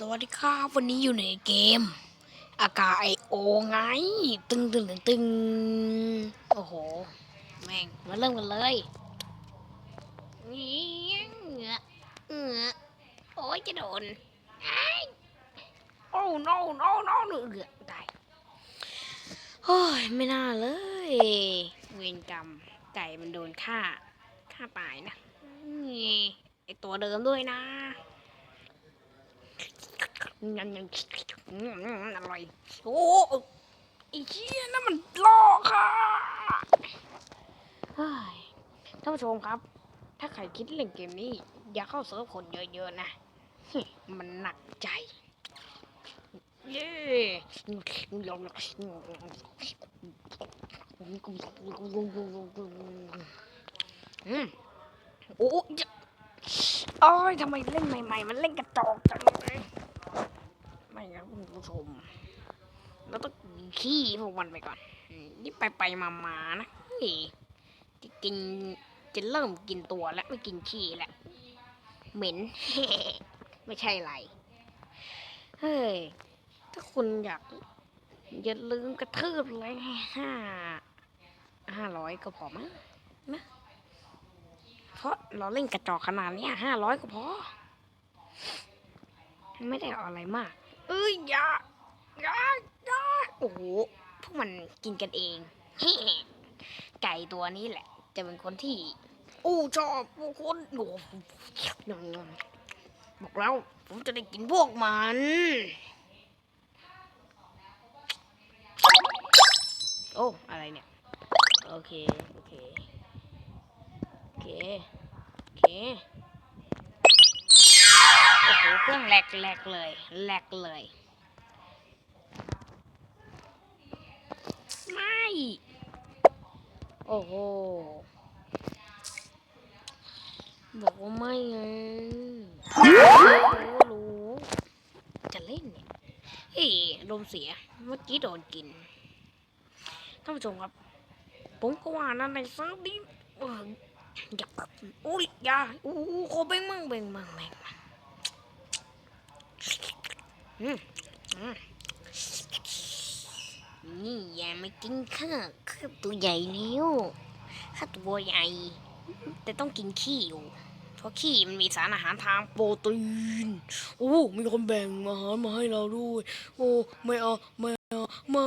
สวัสดีครับวันนี้อยู่ในเกม อากาไอโอไง ตึงตึงตึงตึงโอ้โห แม่งมาเริ่มกันเลยนี่เงือเงือโอ้ยจะโดนไอ้โอ้ no no no เงือตายโอ้ยไม่น่าเลย เวรกรรมไก่มันโดนฆ่าฆ่าตายนะนี่ไอตัวเดิมด้วยนะ ยำยำอร่อยโอ้ไอ้เชี่ยนั่นมันลอกค่ะท่านผู้ชมครับ ถ้าใครคิดเล่นเกมนี้ อย่าเข้าเซิร์ฟคนเยอะๆนะ มันหนักใจ เย้อืมโอ้ยโอ้ยทำไมเล่นใหม่ ๆ มันเล่นกระจอกจังเลย ไม่ครับคุณผู้ ชมเราต้องขี้พวกมันไปก่อน นี่ไปไปมามาๆนะนี่จะกินจะเริ่มกินตัวแล้วไม่กินขี้แล้ว เหม็น ไม่ใช่ไร เฮ้ย ถ้าคุณอยาก อย่าลืมกระทืบเลยห้าห้าร้อยก็พอมั้งนะเพราะเราเล่นกระจอกขนาดนี้ห้าร้อยก็พอ ไม่ได้ออะไรมาก เอ้ยอย่าอย่าอย่าโอ้โหพวกมันกินกันเอง ไก่ตัวนี้แหละ จะเป็นคนที่ อู้ชอบพวกคนโอ้โหบอกแล้วผมจะได้กินพวกมันโอ้อะไรเนี่ย โอเค โอเค โอเค โอเค เครื่องแหลกแหลกเลยแหลกเลย ไม่ โอ้โหบอกว่าไม่ไงรู้รู้จะเล่นเนี่ยเฮ้ยลมเสีย เมื่อกี้โดนกิน ท่านผู้ชมครับ ผมก็ว่านั่นในซังดิอออยากอุ้ยอยาอู้โคเบ่งมั่งเบ่งมั่งเบ่งมั่ง นี่อย่ามากินข้าวข้าวตัวใหญ่แล้วข้าวตัวใหญ่ แต่ต้องกินขี้อยู่ เพราะขี้มันมีสารอาหารทางโปรตีน โอ้ มีคนแบ่งอาหารมาให้เราด้วย โอ้ ไม่เอา ไม่เอาไม่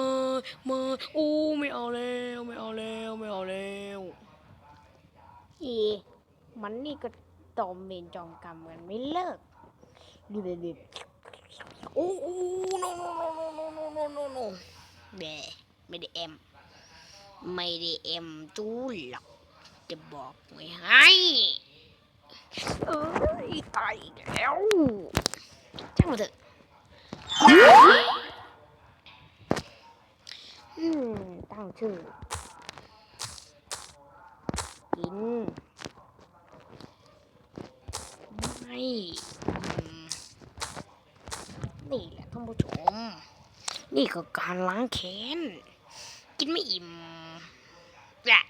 ไม่โอ้ ไม่เอาแล้ว ไม่เอาแล้ว ไม่เอาแล้วเอมันนี่ก็ตอมเมนจองกรรมกันไม่เลิกดูเด็ด โอ้โอ้ no no no no no no no no แบไม่ได้เอ็มไม่ได้เอ็มจูหรอกจะบอกไว้ให้เอ้ยตายอีกแล้วช่างมาเถอะอืมตั้งชื่อกินไม่ นี่แหละท่านผู้ชม นี่คือการล้างแค้น กินไม่อิ่มแหละ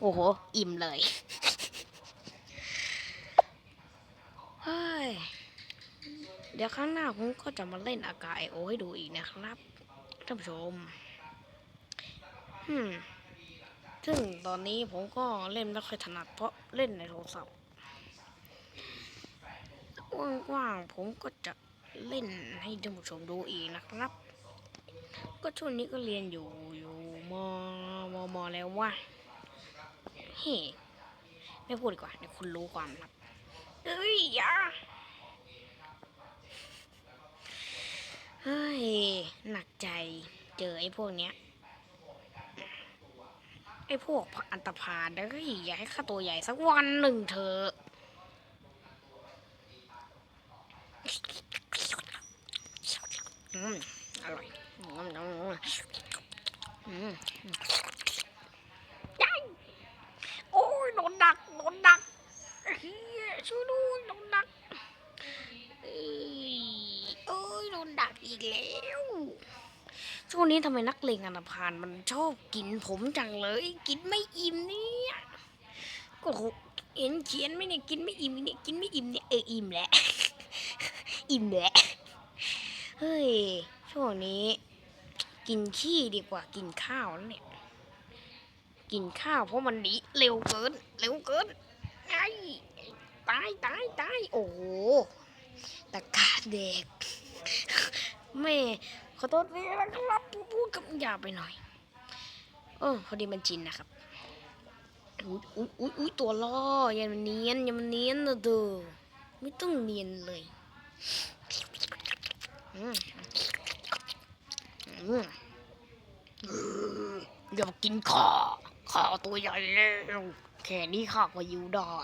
โอ้โห อิ่มเลยเฮ้ยเดี๋ยวครั้งหน้าผมก็จะมาเล่นอากาศไอโอให้ดูอีกนะครับท่านผู้ชมอืมซึ่งตอนนี้ผมก็เล่นไม่ค่อยถนัดเพราะเล่นในโทรศัพท์ว่างๆผมก็จะ เล่นให้ท่านผู้ชมดูอีกนะครับ ก็ช่วงนี้ก็เรียนอยู่อยู่มมมแล้วว่าเฮ้ไม่พูดดีกว่าเดี๋ยวคุณรู้ความลับเอ้ยอย่าเฮ้ยหนักใจเจอไอ้พวกเนี้ยไอ้พวกอันตพาลเอ้ยอย่าให้ข้าตัวใหญ่สักวันหนึ่งเถอะ อร่อยยัยโอ้ยโดนดักโดนดักเฮียช่วยด้วยโดนดักเอ้ยเอ้ยโดนดักอีกแล้วช่วงนี้ทำไมนักเลงอันธพาลมันชอบกินผมจังเลย กินไม่อิ่มเนี่ยก็โหเห็นเขียนไหมเนี่ยกินไม่อิ่มเนี่ยกินไม่อิ่มเนี่ยเอออิ่มแหละอิ่มแหละ เฮ้ย ช่วงนี้ กินขี้ดีกว่ากินข้าวแล้วเนี่ย กินข้าวเพราะมันหนีเร็วเกิน เร็วเกินไอ้ตายตายตายโอ้โหตะกาเด็กแม่ขอโทษด้วยนะครับพูดกับยาไปหน่อยเออพอดีมันจินนะครับอุ้ยอุ้ยอุ้ยอุ้ยตัวล่ออย่ามันเนียนอย่ามันเนียนนะเด้อไม่ต้องเนียนเลย อย่ากินข้าข้าตัวใหญ่แล้วแค่นี้ข้าก็อยู่ได้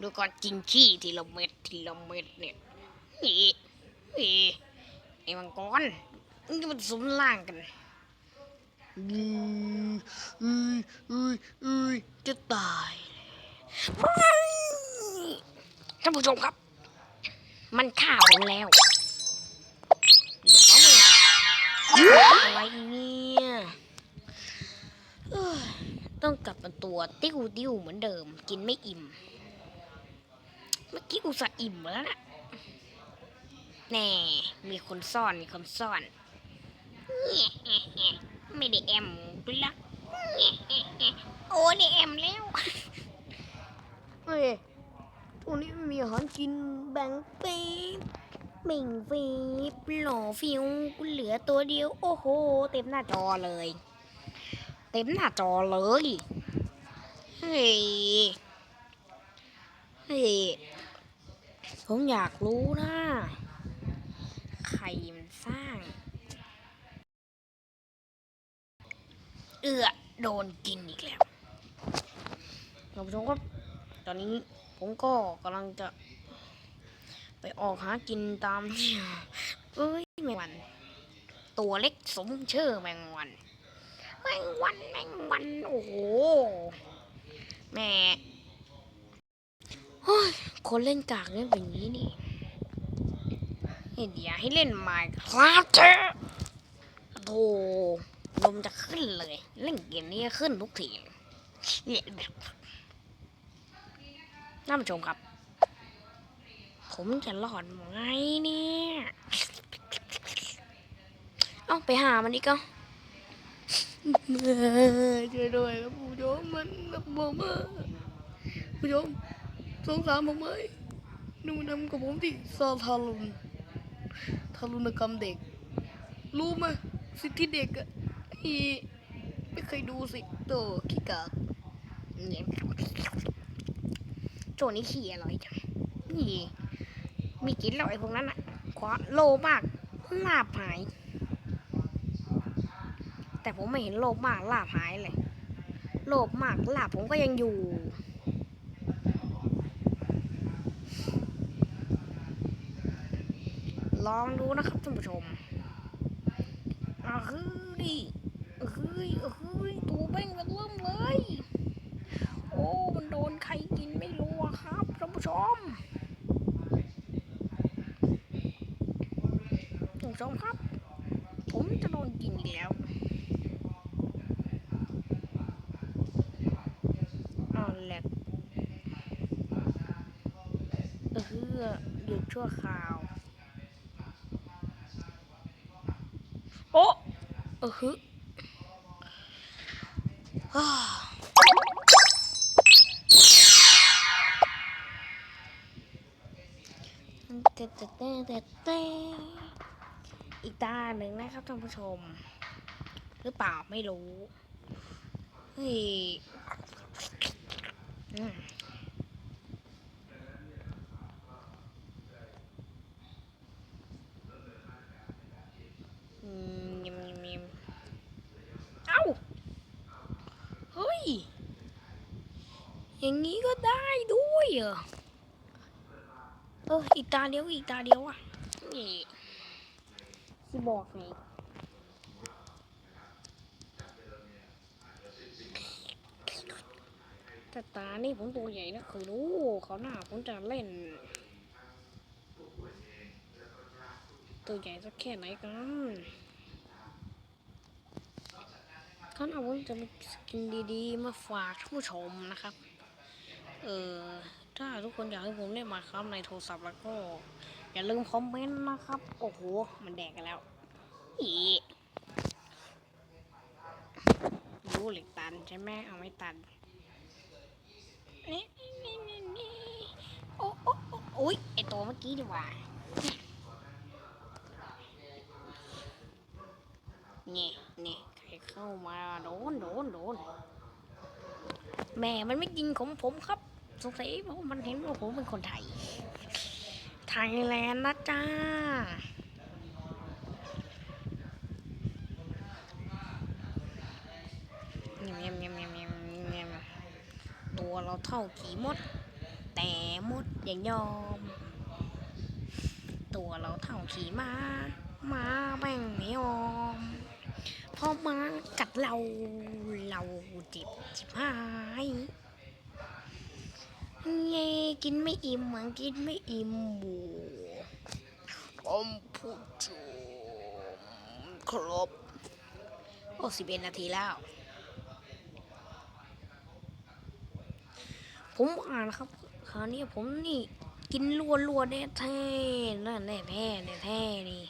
ดูก่อนกินขี้ทีละเม็ดทีละเม็ดเนี่ยเฮ้เฮ้ไอ้มังกรมันจะมันสมล่างกันอืออืออืออือจะตายท่านผู้ชมครับ มันฆ่าผมแล้ว อาเลยอะไรเนี่ยต้องกลับมาตัวติ้วติ้วเหมือนเดิม กินไม่อิ่ม เมื่อกี้อุตส่าห์อิ่มแล้วนะแน่ มีคนซ่อนมีคนซ่อน ไม่ได้แอมลักโอ้ได้แอมแล้วเฮ้ยตัวนี้ม่มีอาหารกินแบ่งปี บแบ่งปีบหล่อฟิวกูเหลือตัวเดียว โอ้โห เต็มหน้าจอเลย เต็มหน้าจอเลย เฮ้ย เฮ้ย ผมอยากรู้นะ ใครมันสร้าง เอือโดนกินอีกแล้วท่านผู้ชมครับ ตอนนี้ผมก็กำลังจะ ไปออกหากินตามเอ้ยแมงวัน ตัวเล็กสมชื่อแมงวัน แมงวันแมงวันโอ้โหแม่คนเล่นกากเนี่ยเป็นอย่างนี้นี่เห็นอย่าให้เล่นไมค์ครับเจ้โธ่ลมจะขึ้นเลย เล่นเกมนี้ขึ้นทุกทีเนี่ยท่านผู้ชมครับ ผมจะรอดไหมเนี่ยเอาไปหามันอีกก็ช่วยด้วยครับผู้ชมมันแบบผมอะผู้ชมสงสารผมไหมนึกมันทำกับผมที่ซาทารุณทารุณกรรมเด็ก รู้ไหมสิทธิเด็กอะอีไม่เคยดูสิโตขี้กากเนี่ยโจนี้ขี้อร่อยจังนี่ มีกินแล้วไอ้พวกนั้นอะขวาโลมากลาบหาย แต่ผมไม่เห็นโลภมากลาบหายเลย โลภมากลาบผมก็ยังอยู่ ลองดูนะครับท่านผู้ชมอะเฮ้ยเฮ้ยเฮ้ยตัวแม่งมันเริ่มเลย โอ้ มันโดนใครกินไม่รู้อะครับท่านผู้ชมท่านผู้ ชมครับ ผมจะโดนกินแล้วนอ้าวแหลกเออหยุดชั่วคราว โอ้เออฮึฮ่าเตะเตะเตะเตะเตะ อีกตาหนึ่งนะครับท่านผู้ชม หรือเปล่าไม่รู้เฮ้ยอืมอืมยำยำยำเอ้า เฮ้ย อย่างนี้ก็ได้ด้วยเหรอ เออ อีกตาเดียว อีกตาเดียวอะนี่ ที่บอกไงแต่ตานี่ผมตัวใหญ่นะเคยรู้เขาหน้าผมจะเล่น ตัวใหญ่สักแค่ไหนกันเขาวหน้าผมจะมีสกินดีๆ มาฝากท่านผู้ชมนะครับ เออถ้าทุกคนอยากให้ผมเล่นมาครับในโทรศัพท์แล้วก็ อย่าลืมคอมเมนต์นะครับ โอ้โห มันแดกกันแล้วอีรู้เหล็กตันใช่ไหมเอาไม่ตันนี่นี่นี่นี่โอ้โอ้โอ้ยไอตัวเมื่อกี้ดีกว่าเนี่ยเนี่ยใครเข้ามาโดนโดนโดนแม่มันไม่ยิงของผมครับ สงสัยเพราะมันเห็นว่าผมเป็นคนไทย ไทยแลนด์นะจ้าเงียเงียเงียเงียบเงียตัวเราเท่าขี่มด แต่มดยังยอม ตัวเราเท่าขี่ม้าม้าแม่งไม่ยอมเพราะม้ากัดเราเราเจ็บชิบหาย กินไม่อิ่มเหมือนกินไม่อิ่มบูผมพูดจมครบโอ้สิบเอ็ดนาทีแล้ว ผมอ่านครับคราวนี้ผมนี่กินรัวรัวแน่แท้นั่นแน่แท้แน่แท้นี่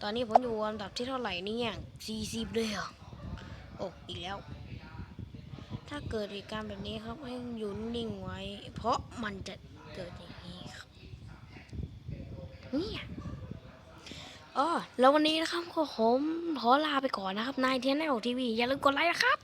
ตอนนี้ผมอยู่อันดับที่เท่าไหร่นี่ยสี่สิบเลยเหรอโอ้อีกแล้ว ถ้าเกิดเหตุการณ์แบบนี้ครับให้อยู่นิ่งไว้ เพราะมันจะเกิดอย่างนี้ครับเนี่ยอ๋อแล้ววันนี้นะครับก็ผมขอลาไปก่อนนะครับนายเทียนแนลทีวีอย่าลืมกดไลค์นะครับ